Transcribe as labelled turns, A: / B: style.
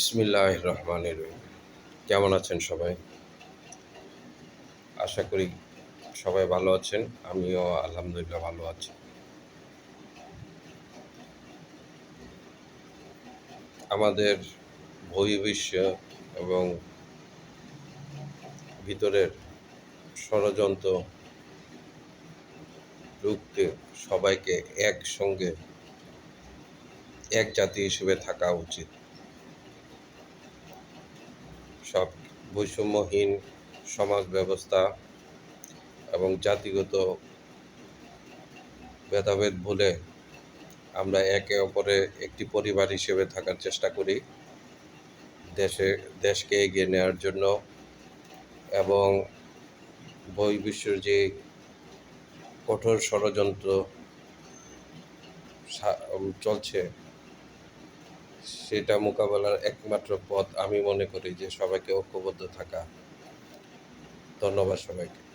A: বিসমিল্লাহ রহমান রহিম কেমন আছেন সবাই? আশা করি সবাই ভালো আছেন, আমিও আলহামদুলিল্লাহ ভালো আছি। আমাদের বহির্বিশ্ব এবং ভিতরের ষড়যন্ত্র রুখতে সবাইকে একসঙ্গে এক জাতি হিসেবে থাকা উচিত। সব বৈষম্যহীন সমাজ ব্যবস্থা এবং জাতিগত ভেদাভেদ ভুলে আমরা একে অপরে একটি পরিবার হিসেবে থাকার চেষ্টা করি, দেশে, দেশকে এগিয়ে নেওয়ার জন্য এবং বহির্বিশ্বের যে কঠোর ষড়যন্ত্র চলছে সেটা মোকাবেলার একমাত্র পথ আমি মনে করি যে সবাইকে ঐক্যবদ্ধ থাকা। ধন্যবাদ সবাইকে।